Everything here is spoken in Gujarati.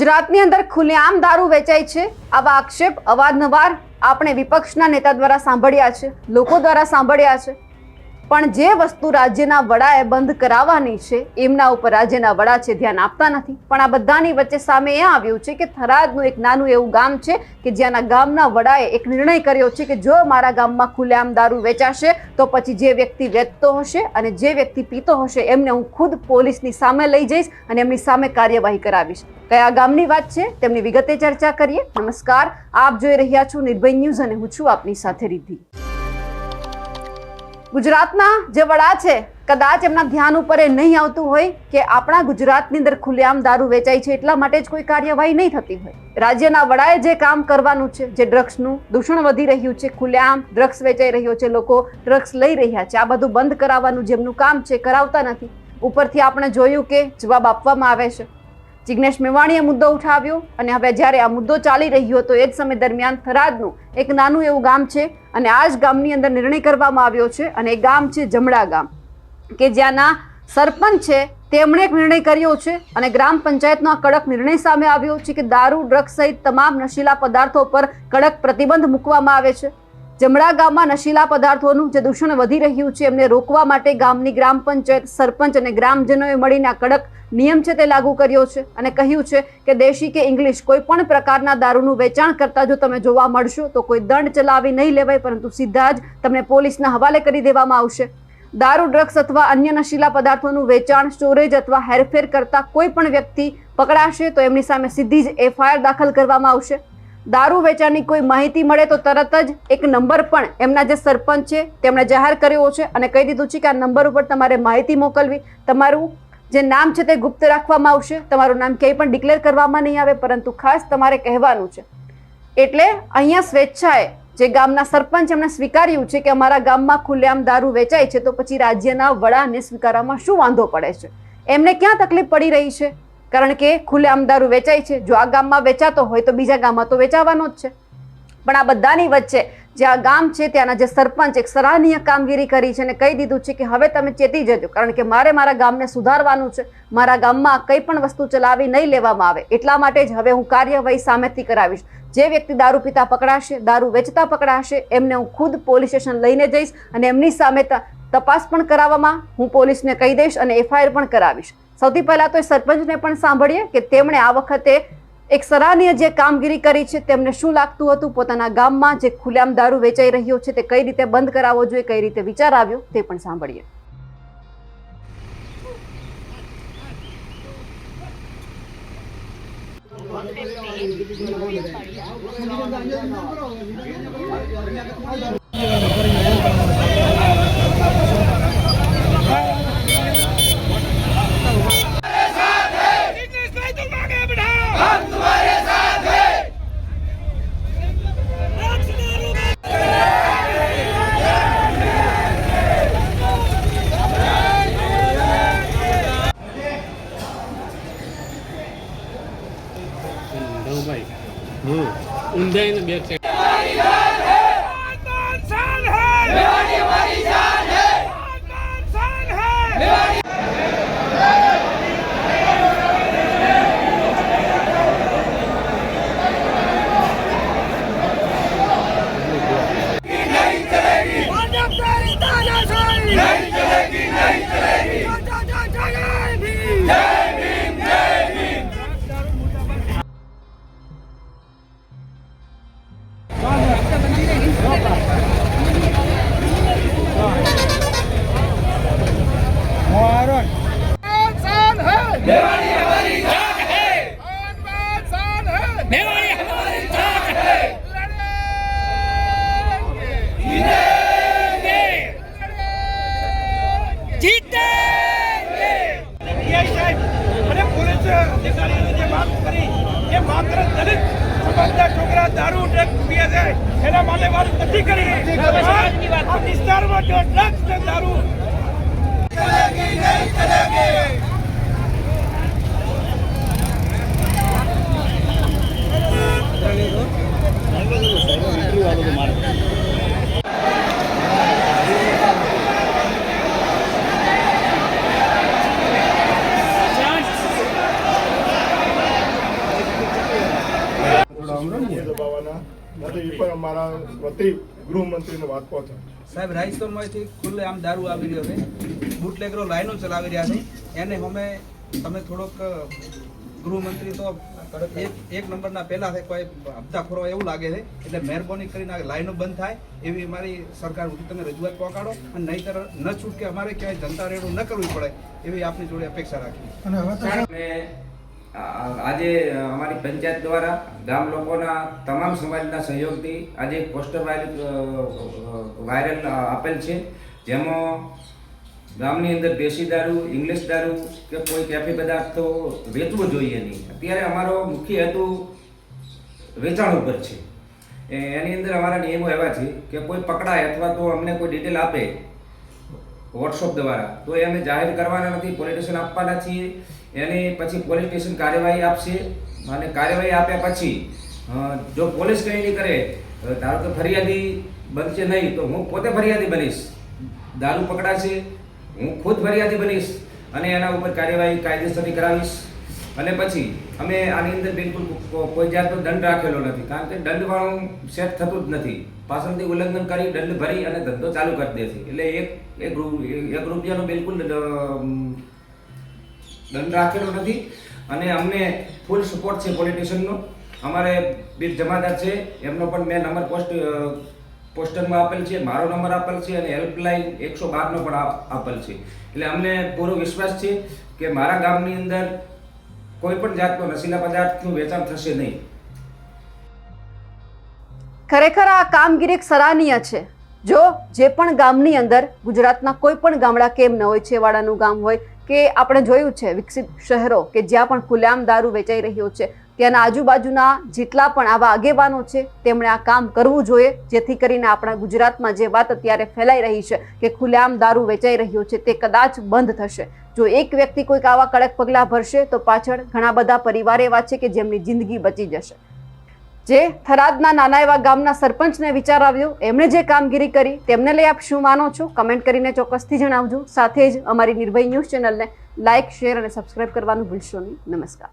ગુજરાતની અંદર ખુલ્લેઆમ દારૂ વેચાય છે. આવા આક્ષેપ અવારનવાર આપણે વિપક્ષના નેતા દ્વારા સાંભળ્યા છે, લોકો દ્વારા સાંભળ્યા છે. પણ જે વસ્તુ રાજ્યના વડાએ બંધ કરાવવાની છે, એમના ઉપર રાજ્યના વડા છે, ધ્યાન આપતા નથી. પણ આ બધાની વચ્ચે સામે એ આવ્યું છે કે થરાદનું એક નાનું એવું ગામ છે કે જ્યાંના ગામના વડાએ એક નિર્ણય કર્યો છે કે જો મારા ગામમાં ખુલ્લેઆમ દારૂ વેચાશે, તો પછી જે વ્યક્તિ વેચતો હશે અને જે વ્યક્તિ પીતો હશે, એમને હું ખુદ પોલીસની સામે લઈ જઈશ અને એમની સામે કાર્યવાહી કરાવીશ. કયા ગામની વાત છે તેમની વિગતે ચર્ચા કરીએ. નમસ્કાર, આપ જોઈ રહ્યા છો નિર્ભય ન્યૂઝ અને હું છું આપની સાથે રિદ્ધિ. ગુજરાતના જે વડા છે, કદાચ એમના ધ્યાન ઉપર એ નહીં આવતું હોય કે આપણા ગુજરાતની અંદર ખુલ્લેઆમ દારૂ વેચાય છે એટલા માટે જ કોઈ કાર્યવાહી નહીં થતી હોય. રાજ્યના વડાએ જે કામ કરવાનું છે, જે ડ્રગ્સનું દૂષણ વધી રહ્યું છે, ખુલ્લેઆમ ડ્રગ્સ વેચાઈ રહ્યો છે, લોકો ડ્રગ્સ લઈ રહ્યા છે, આ બધું બંધ કરાવવાનું જેમનું કામ છે, કરાવતા નથી. ઉપરથી આપણે જોયું કે જવાબ આપવામાં આવે છે. જિગ્નેશ મેવાણીએ મુદ્દો ઉઠાવ્યો અને હવે જ્યારે આ મુદ્દો ચાલી રહ્યો હતો એ જ સમય દરમિયાન થરાદનું એક નાનું એવું ગામ છે અને આ જ ગામની અંદર નિર્ણય કરવામાં આવ્યો છે અને એ ગામ છે જમડા ગામ, કે જ્યાંના સરપંચ છે તેમણે એક નિર્ણય કર્યો છે અને ગ્રામ પંચાયતનો આ કડક નિર્ણય સામે આવ્યો છે કે દારૂ, ડ્રગ્સ સહિત તમામ નશીલા પદાર્થો પર કડક પ્રતિબંધ મૂકવામાં આવે છે. જમણા ગામમાં નશીલા પદાર્થોનું જે દૂષણ વધી રહ્યું છે, એમને રોકવા માટે ગામની ગ્રામ પંચાયત સરપંચ અને ગ્રામજનોએ મળીને કડક નિયમ છે તે લાગુ કર્યો છે અને કહ્યું છે કે દેશી કે ઇંગ્લિશ કોઈ પણ પ્રકારના દારૂનું વેચાણ કરતા જો તમે જોવા મળશો તો કોઈ દંડ ચલાવી નહીં લેવાય, પરંતુ સીધા જ તમને પોલીસના હવાલે કરી દેવામાં આવશે. દારૂ, ડ્રગ્સ અથવા અન્ય નશીલા પદાર્થોનું વેચાણ, સ્ટોરેજ અથવા હેરફેર કરતા કોઈ પણ વ્યક્તિ પકડાશે તો એમની સામે સીધી જ એફઆઈઆર દાખલ કરવામાં આવશે. દારૂ વેચાણની કોઈ માહિતી મળે તો તરત જ એક નંબર પણ એમના જે સરપંચ છે, તેમણે જાહેર કર્યો છે અને કહી દીધું છે કે આ નંબર ઉપર તમારે માહિતી મોકલવી. તમારું જે નામ છે તે ગુપ્ત રાખવામાં આવશે. તમારું નામ ક્યાંય પણ ડિક્લેર કરવામાં નહીં આવે, પરંતુ ખાસ તમારે કહેવાનું છે. એટલે અહીંયા સ્વેચ્છાએ જે ગામના સરપંચ એમણે સ્વીકાર્યું છે કે અમારા ગામમાં ખુલ્લેઆમ દારૂ વેચાય છે, તો પછી રાજ્યના વડાને સ્વીકારવામાં શું વાંધો પડે છે? એમને ક્યાં તકલીફ પડી રહી છે? કારણ કે ખુલ્લેઆમ દારૂ વેચાય છે. જો આ ગામમાં વેચાતો હોય તો બીજા ગામમાં તો વેચાવાનો જ છે. પણ આ બધાની વચ્ચે જે આ ગામ છે ત્યાંના જે સરપંચ એક સરાહનીય કામગીરી કરી છે અને કહી દીધું છે કે હવે તમે ચેતી જજો. કારણ કે મારે મારા ગામને સુધારવાનું છે. મારા ગામમાં કંઈ પણ વસ્તુ ચલાવી નહીં લેવામાં આવે. એટલા માટે જ હવે હું કાર્યવાહી સામેથી કરાવીશ. જે વ્યક્તિ દારૂ પીતા પકડાશે, દારૂ વેચતા પકડાશે, એમને હું ખુદ પોલીસ સ્ટેશન લઈને જઈશ અને એમની સામે તપાસ પણ કરાવવામાં હું પોલીસને કહી દઈશ અને એફઆઈઆર પણ કરાવીશ. સૌથી પહેલા તો સરપંચને પણ સાંભળીએ કે તેમણે આ વખતે એક સરાહનીય જે કામગીરી કરી છે, તેમને શું લાગતું હતું પોતાના ગામમાં જે ખુલ્લામ દારૂ વેચાઈ રહ્યો છે, તે કઈ રીતે બંધ કરાવવો જોઈએ, કઈ રીતે વિચાર આવ્યો, તે પણ સાંભળીએ Thank you. ભાઈ. હમ. ઊંધાઈને બે સાહેબ અને પોલીસ અધિકારીઓની જે વાત કરી એ માત્ર દલિત સમાજના છોકરા દારૂ ડ્રગ્સ પીએ છે. એના માટે વાત નથી કરી. આ વિસ્તારમાં જો ડ્રગ્સ ને દારૂ ચલેગી નહીં ચલેગી દબાવવાના નથી એ પણ અમારા વતી ગૃહમંત્રીને વાત પહોંચે સાહેબ રાઈસ્ટોનમાંથી ખુલ્લે આમ દારૂ આવી રહ્યો છે. બુટલેગરો લાઈનો ચલાવી રહ્યા છે. એને અમે તમે થોડોક ગૃહમંત્રી તો એક એક નંબરના પહેલા છે કોઈ હપ્તાખોરો એવું લાગે છે. એટલે મહેરબાની કરીને આ લાઈનો બંધ થાય. એવી અમારી સરકાર સુધી તમે રજૂઆત પહોંચાડો. અને નહીતર ન છૂટકે અમારે ક્યાંય જનતા રેડું ન કરવી પડે એવી આપની જોડે અપેક્ષા રાખીએ. અને આ- આજે અમારી પંચાયત દ્વારા ગામ લોકોના તમામ સમાજના સહયોગથી આજે એક પોસ્ટર વાયરલ વાયરલ આપેલ છે. જેમાં ગામની અંદર દેશી દારૂ, ઇંગ્લિશ દારૂ કે કોઈ કેફી પદાર્થો વેચવું જોઈએ નહીં. અત્યારે અમારો મુખ્ય હેતુ વેચાણ ઉપર છે. એની અંદર અમારા નિયમો એવા છે કે કોઈ પકડાય અથવા તો અમને કોઈ ડિટેલ આપે વોટ્સઅપ દ્વારા, તો એ અમે જાહેર કરવાના નથી પોલીસ આપવાના છીએ. એની પછી પોલીસ સ્ટેશન કાર્યવાહી આપશે. અને કાર્યવાહી આપ્યા પછી જો પોલીસ કંઈ નહીં કરે ધારો કે ફરિયાદી બનશે નહીં, તો હું પોતે ફરિયાદી બનીશ. દારૂ પકડાશે, હું ખુદ ફરિયાદી બનીશ અને એના ઉપર કાર્યવાહી કાયદેસરની કરાવીશ. અને પછી, અમે આની અંદર બિલકુલ કોઈ જાતનો દંડ રાખેલો નથી, કારણ કે દંડવાળું સેટ થતું જ નથી. પાછળથી ઉલ્લંઘન કરી, દંડ ભરી અને ધંધો ચાલુ કરી દે છે એટલે એક એક રૂપિયાનો બિલકુલ દંડ રાખેલો નથી. અને અમને ફૂલ સપોર્ટ છે પોલિટિશિયનનો અમારે બીર જમાદાર છે, એમનો પણ મેં નંબર પોસ્ટ પોસ્ટરમાં આપેલ છે, મારો નંબર આપેલ છે અને હેલ્પલાઇન એકસો બારનો પણ આપેલ છે. એટલે અમને પૂરો વિશ્વાસ છે કે મારા ગામની અંદર કોઈ પણ જાતનો નશીલા પદાર્થનું વેચાણ થશે નહીં. ખરેખર આ કામગીરી એક સરાહનીય છે. જો જે પણ ગામની અંદર ગુજરાતના કોઈ પણ ગામડા કેમ ન હોય, છેવાડાનું ગામ હોય કે આપણે જોયું છે વિકસિત શહેરો કે જ્યાં પણ ખુલ્લેઆમ દારૂ વેચાઈ રહ્યો છે, ત્યાંના આજુબાજુના જેટલા પણ આવા આગેવાનો છે, તેમણે આ કામ કરવું જોઈએ, જેથી કરીને આપણા ગુજરાતમાં જે વાત અત્યારે ફેલાઈ રહી છે કે ખુલ્લેઆમ દારૂ વેચાઈ રહ્યો છે, તે કદાચ બંધ થશે. જો એક વ્યક્તિ કોઈક આવા કડક પગલાં ભરશે, તો પાછળ ઘણા બધા પરિવાર એવા છે કે જેમની જિંદગી બચી જશે. જે થરાદના નાના એવા ગામના સરપંચને વિચાર આવ્યો એમણે જે કામગીરી કરી તેમને લઈ આપ શું માનો છો? કમેન્ટ કરીને ચોક્કસથી જણાવજો. સાથે જ અમારી નિર્ભય ન્યૂઝ ચેનલને લાઇક, શેર અને સબસ્ક્રાઇબ કરવાનું ભૂલશો નહીં. નમસ્કાર.